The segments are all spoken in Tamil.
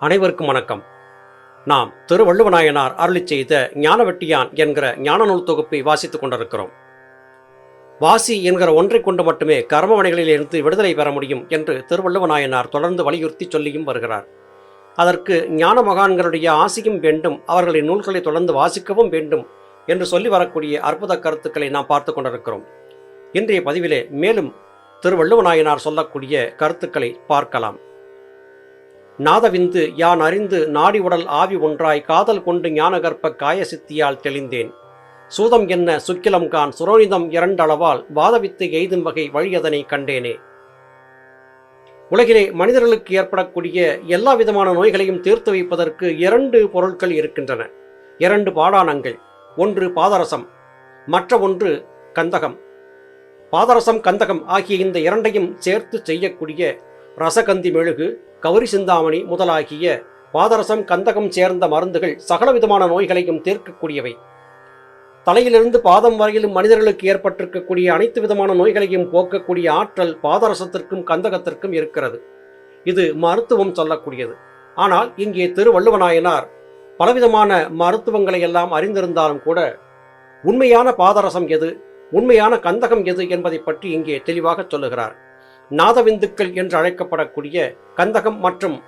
அனைவருக்கும் வணக்கம். நாம் திருவள்ளுவநாயனார் அருளி செய்த ஞானவெட்டியான் என்கிற ஞான நூல் தொகுப்பை வாசித்துக் கொண்டிருக்கிறோம். வாசி என்கிற ஒன்றை கொண்டு மட்டுமே கர்மவனைகளிலிருந்து விடுதலை பெற முடியும் என்று திருவள்ளுவநாயனார் தொடர்ந்து வலியுறுத்தி சொல்லியும் வருகிறார். அதற்கு ஞான மகான்களுடைய ஆசியும் வேண்டும் அவர்களின் நூல்களை தொடர்ந்து வாசிக்கவும் வேண்டும் என்று சொல்லி வரக்கூடிய அற்புத கருத்துக்களை நாம் பார்த்து கொண்டிருக்கிறோம். இன்றைய பதிவிலே மேலும் திருவள்ளுவநாயனார் சொல்லக்கூடிய கருத்துக்களை பார்க்கலாம். நாதவிந்து யான் அறிந்து நாடி உடல் ஆவி ஒன்றாய் காதல் கொண்டு ஞானகற்ப காய சித்தியால் தெளிந்தேன். சூதம் என்ன சுக்கிலம் கான் சுரோனிதம் இரண்டளவால் வாதவித்து எய்தும் வகை வழியதனை கண்டேனே. உலகிலே மனிதர்களுக்கு ஏற்படக்கூடிய எல்லா விதமான நோய்களையும் தீர்த்து வைப்பதற்கு இரண்டு பொருட்கள் இருக்கின்றன. இரண்டு பாடானங்கள் ஒன்று பாதரசம் மற்ற ஒன்று கந்தகம். பாதரசம் கந்தகம் ஆகிய இந்த இரண்டையும் சேர்த்து செய்யக்கூடிய ரசகந்தி மெழுகு கௌரி சிந்தாமணி முதலாகிய பாதரசம் கந்தகம் சேர்ந்த மருந்துகள் சகலவிதமான நோய்களையும் தீர்க்கக்கூடியவை. தலையிலிருந்து பாதம் வரையிலும் மனிதர்களுக்கு ஏற்பட்டிருக்கக்கூடிய அனைத்து விதமான நோய்களையும் போக்கக்கூடிய ஆற்றல் பாதரசத்திற்கும் கந்தகத்திற்கும் இருக்கிறது. இது மருத்துவம் சொல்லக்கூடியது. ஆனால் இங்கே திருவள்ளுவநாயனார் பலவிதமான மருத்துவங்களை எல்லாம் அறிந்திருந்தாலும் கூட உண்மையான பாதரசம் எது உண்மையான கந்தகம் எது என்பதை பற்றி இங்கே தெளிவாக சொல்லுகிறார். நாதவிந்துக்கள் என்று அழைக்கப்படக்கூடிய கந்தகம் மற்றும்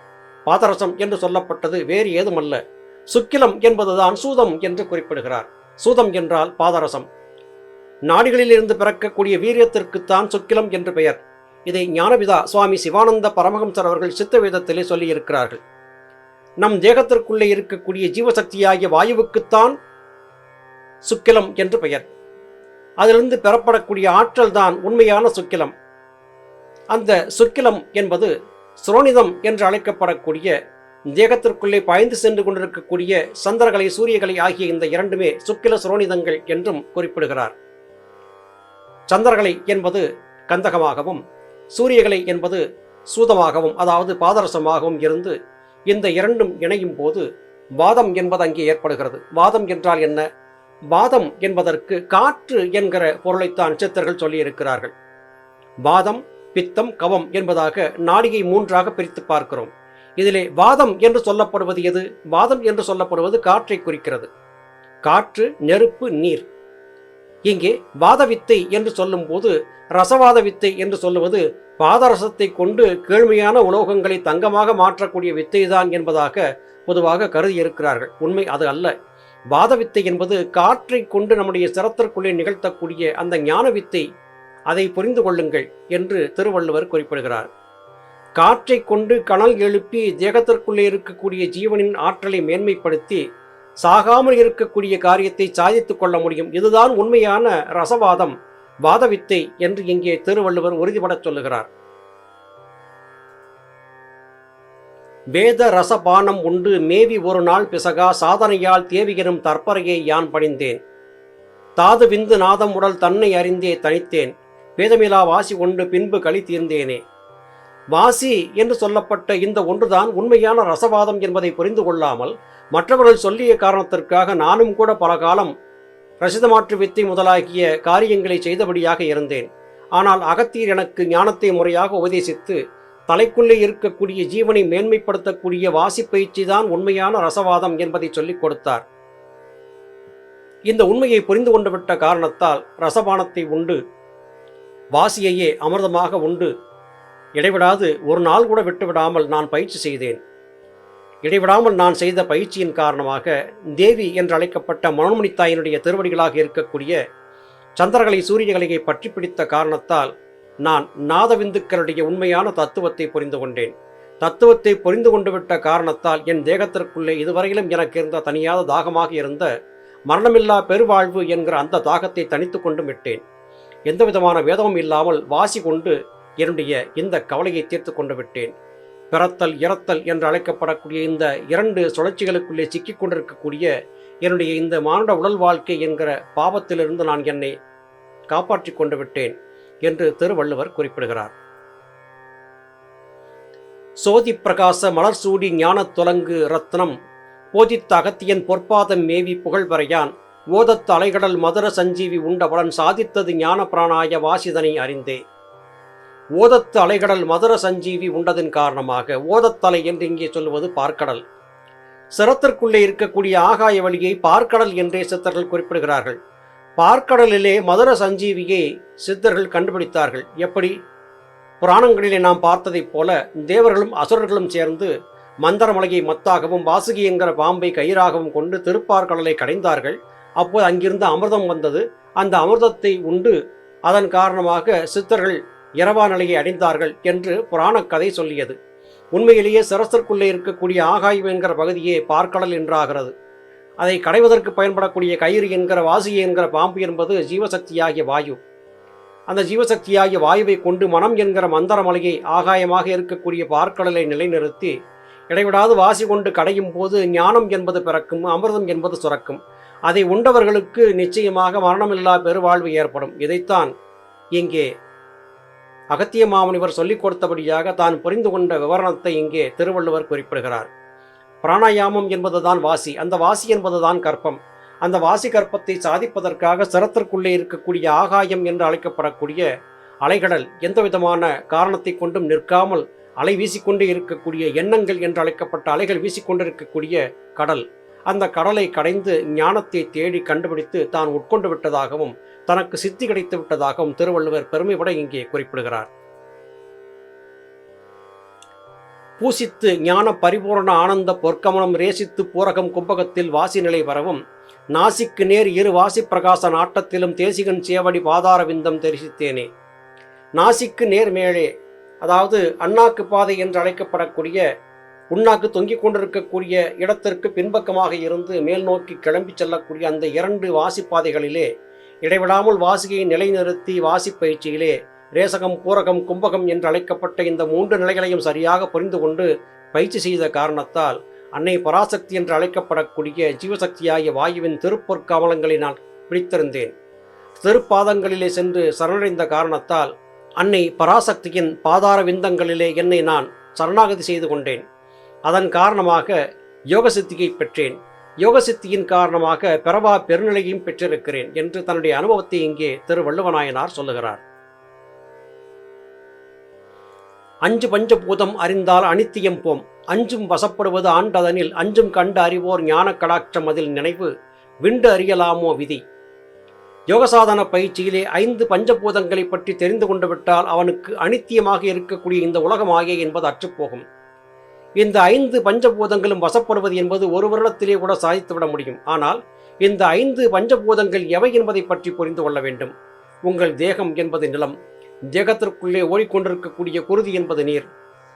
பாதரசம் என்று சொல்லப்பட்டது வேறு ஏதுமல்ல. சுக்கிலம் என்பதுதான் சூதம் என்று குறிப்பிடுகிறார். சூதம் என்றால் பாதரசம். நாடுகளிலிருந்து பிறக்கக்கூடிய வீரியத்திற்குத்தான் சுக்கிலம் என்று பெயர். இதை ஞானபிதா சுவாமி சிவானந்த பரமஹம்சர் அவர்கள் சித்த வேதத்திலே சொல்லியிருக்கிறார்கள். நம் தேகத்திற்குள்ளே இருக்கக்கூடிய ஜீவசக்தியாகிய வாயுவுக்குத்தான் சுக்கிலம் என்று பெயர். அதிலிருந்து பெறப்படக்கூடிய ஆற்றல் தான் உண்மையான சுக்கிலம். அந்த சுக்கிலம் என்பது சுரோனிதம் என்று அழைக்கப்படக்கூடிய தேகத்திற்குள்ளே பாய்ந்து சென்று கொண்டிருக்கக்கூடிய சந்திரகலை சூரியகலை ஆகிய இந்த இரண்டுமே சுக்கில சுரோனிதங்கள் என்றும் குறிப்பிடுகிறார். சந்திரகலை என்பது கந்தகமாகவும் சூரியகலை என்பது சூதமாகவும் அதாவது பாதரசமாகவும் இருந்து இந்த இரண்டும் இணையும் போது வாதம் என்பது அங்கே ஏற்படுகிறது. வாதம் என்றால் என்ன? வாதம் என்பதற்கு காற்று என்கிற பொருளைத்தான் சித்தர்கள் சொல்லியிருக்கிறார்கள். வாதம் பித்தம் கவம் என்பதாக நாடியை மூன்றாக பிரித்து பார்க்கிறோம். இதிலே வாதம் என்று சொல்லப்படுவது எது? வாதம் என்று சொல்லப்படுவது காற்றை குறிக்கிறது. காற்று நெருப்பு நீர். இங்கே வாதவித்தை என்று சொல்லும்போது ரசவாத வித்தை என்று சொல்லுவது பாதரசத்தை கொண்டு கேழ்மையான உலோகங்களை தங்கமாக மாற்றக்கூடிய வித்தைதான் என்பதாக பொதுவாக கருதி இருக்கிறார்கள் உண்மை அது அல்ல. வாதவித்தை என்பது காற்றை கொண்டு நம்முடைய சிரத்திற்குள்ளே நிகழ்த்தக்கூடிய அந்த ஞான வித்தை அதை புரிந்து கொள்ளுங்கள் என்று திருவள்ளுவர் குறிப்பிடுகிறார். காற்றை கொண்டு கனல் எழுப்பி தேகத்திற்குள்ளே இருக்கக்கூடிய ஜீவனின் ஆற்றலை மேன்மைப்படுத்தி சாகாமல் இருக்கக்கூடிய காரியத்தை சாதித்துக் கொள்ள முடியும். இதுதான் உண்மையான ரசவாதம் வாதவித்தை என்று இங்கே திருவள்ளுவர் உறுதிபடச் சொல்லுகிறார். வேத ரசபானம் உண்டு மேவி ஒரு நாள் பிசகா சாதனையால் தேவியனும் தற்பறையை யான் பணிந்தேன். தாது விந்து நாதம் உடல் தன்னை அறிந்தே தனித்தேன். வேதமிலா வாசி கொண்டு பின்பு களி தீர்ந்தேனே. வாசி என்று சொல்லப்பட்ட இந்த ஒன்றுதான் உண்மையான ரசவாதம் என்பதை புரிந்து கொள்ளாமல் மற்றவர்கள் சொல்லிய காரணத்திற்காக நானும் கூட பல காலம் ரசிதமாற்று வித்தை முதலாகிய காரியங்களை செய்தபடியாக இருந்தேன். ஆனால் அகத்தியர் எனக்கு ஞானத்தை முறையாக உபதேசித்து தலைக்குள்ளே இருக்கக்கூடிய ஜீவனை மேன்மைப்படுத்தக்கூடிய வாசிப்பயிற்சி தான் உண்மையான ரசவாதம் என்பதை சொல்லிக் கொடுத்தார். இந்த உண்மையை புரிந்து கொண்டுவிட்ட காரணத்தால் ரசபானத்தை உண்டு வாசியையே அமிர்தமாக உண்டு. இடைவிடாது ஒரு நாள் கூட விட்டுவிடாமல் நான் பயிற்சி செய்தேன். இடைவிடாமல் நான் செய்த பயிற்சியின் காரணமாக தேவி என்று அழைக்கப்பட்ட மனோன்மணி தாயினுடைய திருவடிகளாக இருக்கக்கூடிய சந்திரகலை சூரியகலையை பற்றி பிடித்த காரணத்தால் நான் நாதவிந்துக்களுடைய உண்மையான தத்துவத்தை புரிந்து கொண்டேன். தத்துவத்தை புரிந்து கொண்டு விட்ட காரணத்தால் என் தேகத்திற்குள்ளே இதுவரையிலும் எனக்கு இருந்த தனியாத தாகமாக இருந்த மரணமில்லா பெருவாழ்வு என்கிற அந்த தாகத்தை தனித்து கொண்டு விட்டேன். எந்த விதமான வேதமும் இல்லாமல் வாசி கொண்டு என்னுடைய இந்த கவலையை தீர்த்து கொண்டு விட்டேன். பிறத்தல் இறத்தல் என்று அழைக்கப்படக்கூடிய இந்த இரண்டு சுழற்சிகளுக்குள்ளே சிக்கிக் கொண்டிருக்கக்கூடிய என்னுடைய இந்த மானுட உடல் வாழ்க்கை என்கிற பாவத்திலிருந்து நான் என்னை காப்பாற்றிக் கொண்டு விட்டேன் என்று திருவள்ளுவர் குறிப்பிடுகிறார். சோதி பிரகாச மலர் சூடி ஞானத் தொலங்கு ரத்னம் போதித்த அகத்தியன் பொற்பாதம் மேவி புகழ்வரையான் ஓதத்த அலைகடல் மதுர சஞ்சீவி உண்டவளன் சாதித்தது ஞான பிராணாய வாசிதனை அறிந்தே. ஓதத்து அலைகடல் மதுர சஞ்சீவி உண்டதன் காரணமாக ஓதத்தலை என்று இங்கே சொல்லுவது பார்க்கடல். சிரத்திற்குள்ளே இருக்கக்கூடிய ஆகாய வழியை பார்க்கடல் என்றே சித்தர்கள் குறிப்பிடுகிறார்கள். பார்க்கடலிலே மதுர சஞ்சீவியை சித்தர்கள் கண்டுபிடித்தார்கள். எப்படி? புராணங்களிலே நாம் பார்த்ததைப் போல தேவர்களும் அசுரர்களும் சேர்ந்து மந்தரமலையை மத்தாகவும் வாசுகி என்கிற பாம்பை கயிறாகவும் கொண்டு திருப்பார்கடலை கடைந்தார்கள். அப்போது அங்கிருந்து அமிர்தம் வந்தது. அந்த அமிர்தத்தை உண்டு. அதன் காரணமாக சித்தர்கள் இரவா நிலையை அடைந்தார்கள் என்று புராணக் கதை சொல்லியது. உண்மையிலேயே சிரசத்திற்குள்ளே இருக்கக்கூடிய ஆகாயம் என்கிற பகுதியே பார்க்கடல் என்றாகிறது. அதை கடைவதற்கு பயன்படக்கூடிய கயிறு என்கிற வாசியை என்கிற பாம்பு என்பது ஜீவசக்தியாகிய வாயு. அந்த ஜீவசக்தியாகிய வாயுவை கொண்டு மனம் என்கிற மந்தரமலையை ஆகாயமாக இருக்கக்கூடிய பார்க்கடலை நிலைநிறுத்தி இடைவிடாது வாசி கொண்டு கடையும் போது ஞானம் என்பது பிறக்கும் அமிர்தம் என்பது சுரக்கும். அதை உண்டவர்களுக்கு நிச்சயமாக மரணமில்லா பெருவாழ்வு ஏற்படும். இதைத்தான் இங்கே அகத்திய மாமுனிவர் சொல்லிக் கொடுத்தபடியாக தான் புரிந்து கொண்ட விவரணத்தை இங்கே திருவள்ளுவர் குறிப்பிடுகிறார். பிராணாயாமம் என்பதுதான் வாசி. அந்த வாசி என்பதுதான் கற்பம். அந்த வாசி கற்பத்தை சாதிப்பதற்காக சிரத்திற்குள்ளே இருக்கக்கூடிய ஆகாயம் என்று அழைக்கப்படக்கூடிய அலைகடல் எந்த விதமான காரணத்தை கொண்டும் நிற்காமல் அலை வீசிக்கொண்டே இருக்கக்கூடிய எண்ணங்கள் என்று அழைக்கப்பட்ட அலைகள் வீசிக்கொண்டிருக்கக்கூடிய கடல். அந்த கடலை கடைந்து ஞானத்தை தேடி கண்டுபிடித்து தான் உட்கொண்டு விட்டதாகவும் தனக்கு சித்தி கிடைத்து விட்டதாகவும் திருவள்ளுவர் பெருமைப்பட இங்கே குறிப்பிடுகிறார். பூசித்து ஞான பரிபூரண ஆனந்த பொற்கமலம் ரேசித்து பூரகம் கும்பகத்தில் வாசி நிலை வரவும் நாசிக்கு நேர் இரு வாசி பிரகாச நாட்டத்திலும் தேசிகன் சேவடி பாதார விந்தம் தரிசித்தேனே. நாசிக்கு நேர் மேலே அதாவது அண்ணாக்கு பாதை என்று அழைக்கப்படக்கூடிய உண்ணாக்கு தொங்கிக் கொண்டிருக்கக்கூடிய இடத்திற்கு பின்பக்கமாக இருந்து மேல் நோக்கி கிளம்பி செல்லக்கூடிய அந்த இரண்டு வாசிப்பாதைகளிலே இடைவிடாமல் வாசிகையை நிலைநிறுத்தி வாசிப்பயிற்சியிலே ரேசகம் பூரகம் கும்பகம் என்று அழைக்கப்பட்ட இந்த மூன்று நிலைகளையும் சரியாக புரிந்து கொண்டு பயிற்சி செய்த காரணத்தால் அன்னை பராசக்தி என்று அழைக்கப்படக்கூடிய ஜீவசக்தியாகிய வாயுவின் திருப்பொற்கமலங்களை நான் பிடித்திருந்தேன். திருப்பாதங்களிலே சென்று சரணடைந்த காரணத்தால் அன்னை பராசக்தியின் பாதார விந்தங்களிலே என்னை நான் சரணாகதி செய்து கொண்டேன். அதன் காரணமாக யோகசித்தியை பெற்றேன். யோகசித்தியின் காரணமாக பெறவா பெருநிலையும் பெற்றிருக்கிறேன் என்று தன்னுடைய அனுபவத்தை இங்கே திரு வள்ளுவநாயனார் சொல்லுகிறார். அஞ்சு பஞ்சபூதம் அறிந்தால் அனித்தியம் போம். அஞ்சும் வசப்படுவது ஆண்டதனில் அஞ்சும் கண்டு அறிவோர் ஞான கடாட்சம் அதில் நினைவு விண்டு அறியலாமோ விதி. யோகசாதன பயிற்சியிலே ஐந்து பஞ்சபூதங்களை பற்றி தெரிந்து கொண்டு விட்டால் அவனுக்கு அனித்தியமாக இருக்கக்கூடிய இந்த உலகமாகிய என்பது அற்றுப்போகும். இந்த ஐந்து பஞ்சபூதங்களும் வசப்படுவது என்பது ஒரு வருடத்திலே கூட சாதித்துவிட முடியும். ஆனால் இந்த ஐந்து பஞ்சபூதங்கள் எவை என்பதை பற்றி புரிந்து கொள்ள வேண்டும். உங்கள் தேகம் என்பது நிலம். தேகத்திற்குள்ளே ஓடிக்கொண்டிருக்கக்கூடிய குருதி என்பது நீர்.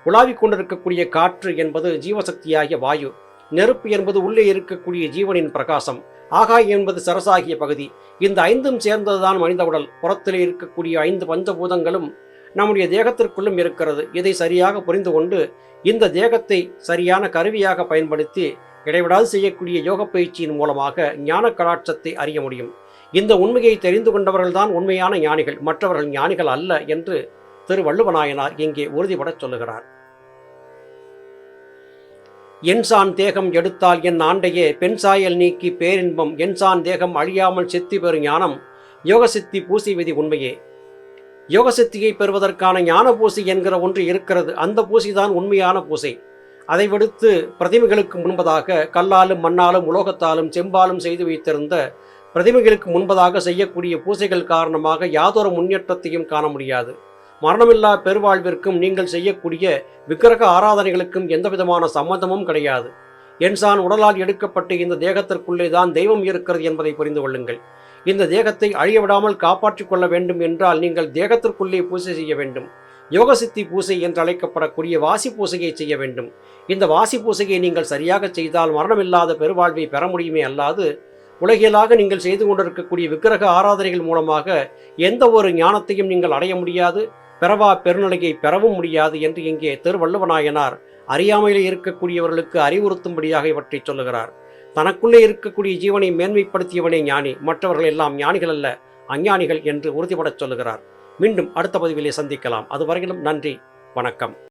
உலாவிக் கொண்டிருக்கக்கூடிய காற்று என்பது ஜீவசக்தியாகிய வாயு. நெருப்பு என்பது உள்ளே இருக்கக்கூடிய ஜீவனின் பிரகாசம். ஆகாய் என்பது சரசாகிய பகுதி. இந்த ஐந்தும் சேர்ந்ததுதான் மனித உடல். புறத்திலே இருக்கக்கூடிய ஐந்து பஞ்சபூதங்களும் நம்முடைய தேகத்திற்குள்ளும் இருக்கிறது. இதை சரியாக புரிந்து கொண்டு இந்த தேகத்தை சரியான கருவியாக பயன்படுத்தி இடைவிடாது செய்யக்கூடிய யோக பயிற்சியின் மூலமாக ஞான கலாட்சத்தை அறிய முடியும். இந்த உண்மையை தெரிந்து கொண்டவர்கள்தான் உண்மையான ஞானிகள். மற்றவர்கள் ஞானிகள் அல்ல என்று திரு வள்ளுவநாயனார் இங்கே உறுதிபடச் சொல்லுகிறார். என்சான் தேகம் எடுத்தால் என் ஆண்டையே பெண் சாயல் நீக்கி பேரின்பம் என்சான் தேகம் அழியாமல் சித்தி பெறும் ஞானம் யோக சித்தி பூசி விதி உண்மையே. யோகசக்தியை பெறுவதற்கான ஞான பூசை என்கிற ஒன்று இருக்கிறது. அந்த பூசை தான் உண்மையான பூசை. அதை விடுத்து பிரதிமைகளுக்கு முன்பதாக கல்லாலும் மண்ணாலும் உலோகத்தாலும் செம்பாலும் செய்து வைத்திருந்த பிரதிமைகளுக்கு முன்பதாக செய்யக்கூடிய பூசைகள் காரணமாக யாதொரு முன்னேற்றத்தையும் காண முடியாது. மரணமில்லா பெருவாழ்விற்கும் நீங்கள் செய்யக்கூடிய விக்கிரக ஆராதனைகளுக்கும் எந்தவிதமான சம்மந்தமும் கிடையாது. என்சான் உடலால் எடுக்கப்பட்டு இந்த தேகத்திற்குள்ளே தான் தெய்வம் இருக்கிறது என்பதை புரிந்து கொள்ளுங்கள். இந்த தேகத்தை அழிய விடாமல் காப்பாற்றிக் கொள்ள வேண்டும் என்றால் நீங்கள் தேகத்திற்குள்ளே பூஜை செய்ய வேண்டும். யோகசித்தி பூசை என்று அழைக்கப்படக்கூடிய வாசி பூசையை செய்ய வேண்டும். இந்த வாசி பூசையை நீங்கள் சரியாக செய்தால் மரணமில்லாத பெருவாழ்வை பெற முடியுமே அல்லாது உலகியலாக நீங்கள் செய்து கொண்டிருக்கக்கூடிய விக்கிரக ஆராதனைகள் மூலமாக எந்த ஒரு ஞானத்தையும் நீங்கள் அடைய முடியாது பெறவா பெருநிலையை பெறவும் முடியாது என்று இங்கே திருவள்ளுவநாயனார் அறியாமையில் இருக்கக்கூடியவர்களுக்கு அறிவுறுத்தும்படியாக இவற்றை சொல்லுகிறார். தனக்குள்ளே இருக்கக்கூடிய ஜீவனை மேன்மைப்படுத்தியவனே ஞானி. மற்றவர்கள் எல்லாம் ஞானிகள் அல்ல அஞ்ஞானிகள் என்று உறுதிபடச் சொல்லுகிறார். மீண்டும் அடுத்த பதிவிலே சந்திக்கலாம். அதுவரையிலும் நன்றி வணக்கம்.